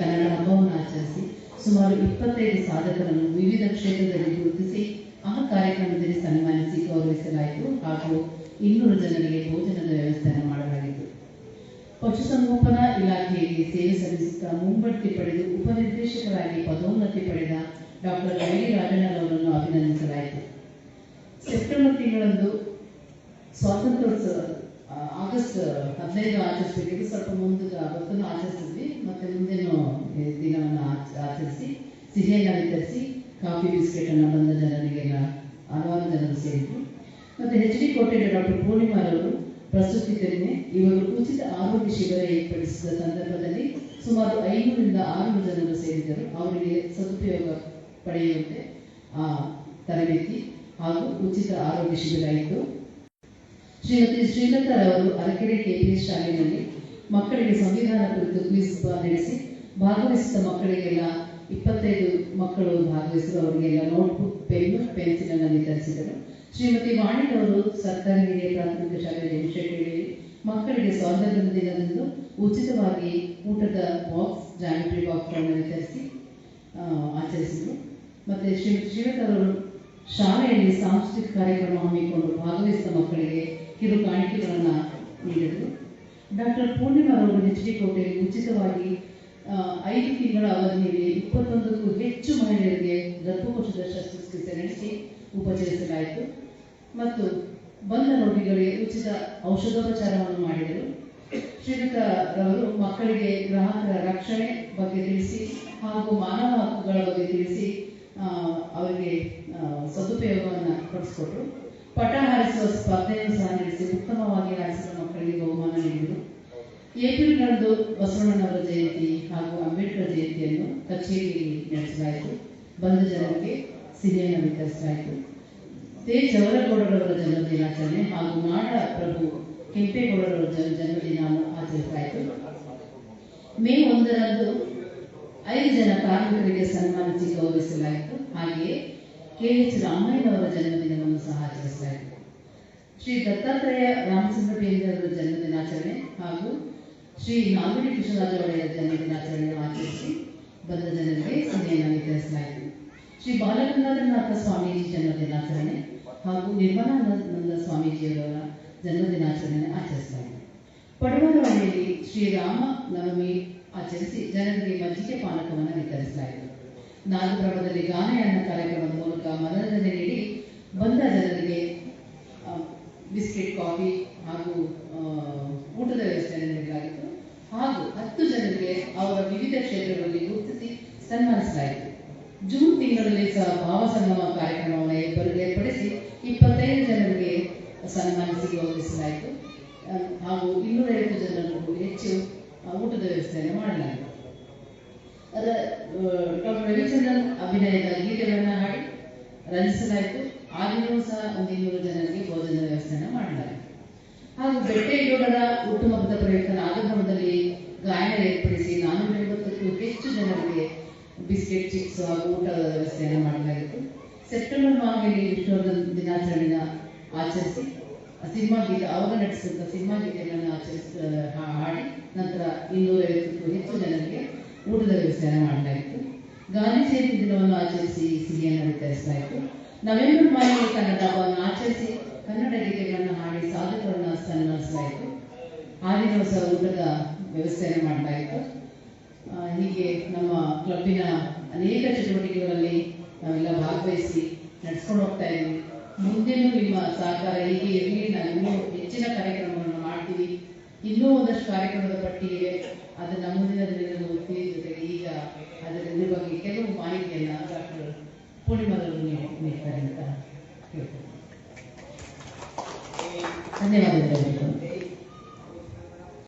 ಕನ್ನಡ ಹಬ್ಬವನ್ನು ಆಚರಿಸಿ ಸುಮಾರು ಇಪ್ಪತ್ತೈದು ಸಾಧಕರನ್ನು ವಿವಿಧ ಕ್ಷೇತ್ರದಲ್ಲಿ ಗುರುತಿಸಿ ಆ ಕಾರ್ಯಕ್ರಮದಲ್ಲಿ ಸನ್ಮಾನಿಸಿ ಗೌರವಿಸಲಾಯಿತು ಹಾಗೂ ಇನ್ನೂರು ಜನರಿಗೆ ಭೋಜನದ ವ್ಯವಸ್ಥೆಯನ್ನು ಮಾಡಲಾಗಿತ್ತು. ಪಶುಸಂಗೋಪನಾ ಇಲಾಖೆಯಲ್ಲಿ ಸೇವೆ ಸಲ್ಲಿಸುತ್ತಾ ಮುಂಬಡ್ತಿ ಪಡೆದು ಉಪನಿರ್ದೇಶಕರಾಗಿ ಪದೋನ್ನತಿ ಪಡೆದ ಡಾಕ್ಟರ್ ರವಿ ರಾಜಣ್ಣರ್ ಅವರನ್ನು ಅಭಿನಂದಿಸಲಾಯಿತು. ಸೆಪ್ಟೆಂಬರ್ ತಿಂಗಳಂದು ಸ್ವಾತಂತ್ರ್ಯೋತ್ಸವ ಆಗಸ್ಟ್ ಹದಿನೈದು ಆಚರಿಸಬೇಕಿದ್ದು ಸ್ವಲ್ಪ ಮುಂದೆ ಅವತ್ತನ್ನು ಆಚರಿಸಿದ್ವಿ. ಮತ್ತೆ ಮುಂದೇನು ದಿನವನ್ನು ಆಚ- ಆಚರಿಸಿ, ಸಿಹಿಯನ್ನು ವಿತರಿಸಿ, ಕಾಫಿ, ಬಿಸ್ಕೆಟ್ ಅನ್ನು ಬಂದ ಜನರಿಗೆಲ್ಲ ಹಲವಾರು ಜನರು ಸೇರಿದ್ರು. ಮತ್ತೆ ಹೆಚ್ ಡಿ ಕೋಟೆಯ ಡಾಕ್ಟರ್ ಪೂರ್ಣಿಮಾರವರು ಪ್ರಸ್ತುತಿ ಕಡಿಮೆ. ಇವರು ಉಚಿತ ಆರೋಗ್ಯ ಶಿಬಿರ ಏರ್ಪಡಿಸಿದ ಸಂದರ್ಭದಲ್ಲಿ ಸುಮಾರು ಐನೂರಿಂದ ಆರುನೂರು ಜನರು ಸೇರಿದ್ದರು. ಅವರಿಗೆ ಸದುಪಯೋಗ ಪಡೆಯುವಂತೆ ಆ ತರಬೇತಿ ಹಾಗೂ ಉಚಿತ ಆರೋಗ್ಯ ಶಿಬಿರ ಇತ್ತು ಶ್ರೀಮತಿ ಶ್ರೀಲತಾರವರು ಅರಕೆರೆ ಕೆಪಿಎಸ್ ಶಾಲೆಯಲ್ಲಿ ಮಕ್ಕಳಿಗೆ ಸಂವಿಧಾನ ಕುರಿತು ಕ್ವಿಜ್ ನಡೆಸಿ ಭಾಗವಹಿಸಿದ ಮಕ್ಕಳಿಗೆಲ್ಲ ಇಪ್ಪತ್ತೈದು ಮಕ್ಕಳು ಭಾಗವಹಿಸಿದ್ರು. ಅವರಿಗೆಲ್ಲ ನೋಟ್ಬುಕ್ ಪೆನ್ನು ಪೆನ್ಸಿಲ್ ಅನ್ನು ವಿತರಿಸಿದರು. ಶ್ರೀಮತಿ ವಾಣಿರವರು ಸರ್ಕಾರಿ ಹಿರಿಯ ಪ್ರಾಥಮಿಕ ಶಾಲೆಯಲ್ಲಿ ವಿಷಯಗಳಲ್ಲಿ ಮಕ್ಕಳಿಗೆ ಸ್ವಾತಂತ್ರ್ಯ ದಿನದಂದು ಉಚಿತವಾಗಿ ಊಟದ ಬಾಕ್ಸ್ ಜಾಮಿಟ್ರಿ ಬಾಕ್ಸ್ಗಳನ್ನು ವಿತರಿಸಿ ಆಚರಿಸಿದರು. ಮತ್ತು ಶ್ರೀಮತಿ ಶ್ರೀಲತಾರವರು ಶಾಲೆಯಲ್ಲಿ ಸಾಂಸ್ಕೃತಿಕ ಕಾರ್ಯಕ್ರಮ ಹಮ್ಮಿಕೊಂಡು ಭಾಗವಹಿಸಿದ ಮಕ್ಕಳಿಗೆ ಕಿರು ಕಾಣಿಕೆಗಳನ್ನು ನೀಡಿದರು. ಡಾಕ್ಟರ್ ಪೂರ್ಣಿಮಾರವರು ಎಚ್ ಡಿ ಕೋಟೆಯಲ್ಲಿ ಉಚಿತವಾಗಿ ಐದು ತಿಂಗಳ ಅವಧಿಯಲ್ಲಿ ಇಪ್ಪತ್ತೊಂದಕ್ಕೂ ಹೆಚ್ಚು ಮಹಿಳೆಯರಿಗೆ ಗರ್ಭಕೋಶದ ಶಸ್ತ್ರಚಿಕಿತ್ಸೆ ನಡೆಸಿ ಉಪಚರಿಸಲಾಯಿತು. ಮತ್ತು ಬಂದ ರೋಗಿಗಳಿಗೆ ಉಚಿತ ಔಷಧೋಪಚಾರವನ್ನು ಮಾಡಿದರು. ಶ್ರೀಲತಾರವರು ಮಕ್ಕಳಿಗೆ ಗ್ರಾಹಕರ ರಕ್ಷಣೆ ಬಗ್ಗೆ ತಿಳಿಸಿ ಹಾಗೂ ಮಾನವ ಹಕ್ಕುಗಳ ಬಗ್ಗೆ ತಿಳಿಸಿ ಅವರಿಗೆ ಸದುಪಯೋಗವನ್ನು ಪಡಿಸಿಕೊಟ್ರು ಪಟ ಹಾರಿಸುವ ಸ್ಪರ್ಧೆಯನ್ನು ಸಹ ನಡೆಸಿ, ಉತ್ತಮವಾಗಿ ಹಾರಿಸಿದ ಮಕ್ಕಳಿಗೆ ಬಹುಮಾನ ನೀಡಿದರು. ಏಪ್ರಿಲ್ನಂದು ಬಸವಣ್ಣನವರ ಜಯಂತಿ ಹಾಗೂ ಅಂಬೇಡ್ಕರ್ ಜಯಂತಿಯನ್ನು ಕಚೇರಿಯಲ್ಲಿ ನಡೆಸಲಾಯಿತು. ಬಂದ ಜನಕ್ಕೆ ಸಿಹಿಯನ್ನು ವಿತರಿಸಲಾಯಿತು. ತೆ ಜವರಗೌಡರವರ ಜನ್ಮ ದಿನಾಚರಣೆ ಹಾಗೂ ಮಾಡ ಪ್ರಭು ಕೆಂಪೇಗೌಡರವರ ಜನ್ ಜನ್ಮದಿನವನ್ನು ಆಚರಿಸಲಾಯಿತು. ಮೇ ಒಂದರಂದು ಐದು ಜನ ಕಾರ್ಮಿಕರಿಗೆ ಸನ್ಮಾನಿಸಿ ಗೌರವಿಸಲಾಯಿತು. ಹಾಗೆಯೇ ಕೆ ಎಚ್ ರಾಮಯ್ಯನವರ ಜನ್ಮದಿನವನ್ನು ಸಹ ಆಚರಿಸಲಾಯಿತು. ಶ್ರೀ ದತ್ತಾತ್ರೇಯ ರಾಮಚಂದ್ರ ಬೇಂದ್ರವರ ಜನ್ಮದಿನಾಚರಣೆ ಹಾಗೂ ಶ್ರೀ ನಾಲ್ವಡಿ ಕೃಷ್ಣರಾಜ ಒಡೆಯರ ಜನ್ಮದಿನಾಚರಣೆಯನ್ನು ಆಚರಿಸಿ ಬಂದ ಜನರಿಗೆ ಸಿಹಿಯನ್ನು ವಿತರಿಸಲಾಯಿತು. ಶ್ರೀ ಬಾಲಗಂಗಾಧರನಾಥ ಸ್ವಾಮೀಜಿ ಜನ್ಮದಿನಾಚರಣೆ ಹಾಗೂ ನಿರ್ಮಲಾನಂದ ಸ್ವಾಮೀಜಿಯವರ ಜನ್ಮದಿನಾಚರಣೆ ಆಚರಿಸಲಾಯಿತು. ಪಡವರ ಶ್ರೀ ರಾಮ ನವಮಿ ಆಚರಿಸಿ ಜನರಿಗೆ ಮಜ್ಜಿಗೆ ಪಾನಕವನ್ನು ವಿತರಿಸಲಾಯಿತು. ನಾಗಪ್ರಭದಲ್ಲಿ ಗಾನಯಾನ ಕಾರ್ಯಕ್ರಮದ ಮೂಲಕ ಮನರಂಜನೆ ನೀಡಿ ಬಂದ ಜನರಿಗೆ ಬಿಸ್ಕೆಟ್ ಕಾಫಿ ಹಾಗೂ ಊಟದ ವ್ಯವಸ್ಥೆಯನ್ನು ನೀಡಲಾಗಿತ್ತು. ಹಾಗೂ ಹತ್ತು ಜನರಿಗೆ ಅವರ ವಿವಿಧ ಕ್ಷೇತ್ರಗಳಲ್ಲಿ ಗುರುತಿಸಿ ಸನ್ಮಾನಿಸಲಾಯಿತು. ಜೂನ್ ತಿಂಗಳಲ್ಲಿ ಸಹ ಭಾವಸಂಗಮ ಕಾರ್ಯಕ್ರಮವನ್ನು ಏರ್ಪಡಿ- ಏರ್ಪಡಿಸಿ ಇಪ್ಪತ್ತೈದು ಜನರಿಗೆ ಸನ್ಮಾನಿಸಿ ಗೌರವಿಸಲಾಯಿತು. ಹಾಗೂ ಇನ್ನೂರೈವತ್ತು ಆ, ವ್ಯವಸ್ಥೆಯನ್ನು ಮಾಡಲಾಯಿತು ಅದರ ಡಾಕ್ಟರ್ ರವಿಚಂದ್ರನ್ ಅಭಿನಯದ ಗೀತೆಗಳನ್ನು ಹಾಡಿ ರಂಜಿಸಲಾಯಿತು ಆಗಿನೂ ಸಹ ಒಂದು ಇನ್ನೂರು ಜನರಿಗೆ ಭೋಜನ ವ್ಯವಸ್ಥೆಯನ್ನು ಮಾಡಲಾಯಿತು ಹಾಗೂ ಬೆಟ್ಟೇಗೌಡರ ಹುಟ್ಟುಹಬ್ಬದ ಪ್ರಯುಕ್ತ ನಾಗಭವನದಲ್ಲಿ ಗಾಯನ ಏರ್ಪಡಿಸಿ ನಾನ್ನೂರ ಐವತ್ತಕ್ಕೂ ಹೆಚ್ಚು ಜನರಿಗೆ ಬಿಸ್ಕೆಟ್, ಚಿಪ್ಸ್ ಹಾಗೂ ಊಟದ ವ್ಯವಸ್ಥೆಯನ್ನು ಮಾಡಲಾಗಿತ್ತು. ಸೆಪ್ಟೆಂಬರ್ ಮಾಹೆಯಲ್ಲಿ ವಿಶ್ವವರ್ಧನ್ ದಿನಾಚರಣೆಯ ಆಚರಿಸಿ ಸಿನಿಮಾ ಗೀತೆ ಅವಾಗ ನಟಿಸಿದ ಸಿನಿಮಾ ಗೀತೆಗಳನ್ನು ಆಚರಿಸ ಹಾಡಿ ನಂತರ ಇನ್ನೂರೈವತ್ತಕ್ಕೂ ಹೆಚ್ಚು ಜನರಿಗೆ ಊಟದ ವ್ಯವಸ್ಥೆಯನ್ನು ಮಾಡಲಾಯಿತು ಗಾಂಧಿ ಜಯಂತಿ ದಿನವನ್ನು ಆಚರಿಸಿ ಸಿಹಿಯನ್ನು ವಿತರಿಸಲಾಯಿತು ನವೆಂಬರ್ ಮಾಹೆಯಲ್ಲಿ ಕನ್ನಡ ಹಬ್ಬವನ್ನು ಆಚರಿಸಿ ಕನ್ನಡ ಗೀತೆಗಳನ್ನು ಹಾಡಿ ಸಾಧಕರನ್ನು ಸನ್ಮಾನಿಸಲಾಯಿತು ಆ ದಿನವೂ ಸಹ ಊಟದ ವ್ಯವಸ್ಥೆಯನ್ನು ಮಾಡಲಾಯಿತು ಹೀಗೆ ನಮ್ಮ ಕ್ಲಬ್ಬಿನ ಅನೇಕ ಚಟುವಟಿಕೆಗಳಲ್ಲಿ ನಾವೆಲ್ಲ ಭಾಗವಹಿಸಿ ನಡ್ಸ್ಕೊಂಡು ಹೋಗ್ತಾ ಇದ್ದೀವಿ ಮುಂದೆನೂ ನಿಮ್ಮ ಸಹಕಾರ ಹೀಗೆ ಇರಲಿ, ನಾನು ಇನ್ನೂ ಹೆಚ್ಚಿನ ಕಾರ್ಯಕ್ರಮಗಳನ್ನು ಮಾಡ್ತೀವಿ ಇನ್ನೂ ಒಂದಷ್ಟು ಕಾರ್ಯಕ್ರಮದ ಪಟ್ಟಿ ಇವೆ ಅದನ್ನ ಮುಂದಿನ ದಿನಗಳಲ್ಲಿ ಓದ್ತೀವಿ ಜೊತೆಗೆ ಈಗ ಅದರ ಬಗ್ಗೆ ಕೆಲವು ಮಾಹಿತಿಯನ್ನ ಡಾಕ್ಟರ್ ಪೂರ್ಣಿಮಾದವರು ನೀವು ನೀಡ್ತಾರೆ ಅಂತ ಹೇಳ್ತೀನಿ ಧನ್ಯವಾದಗಳು.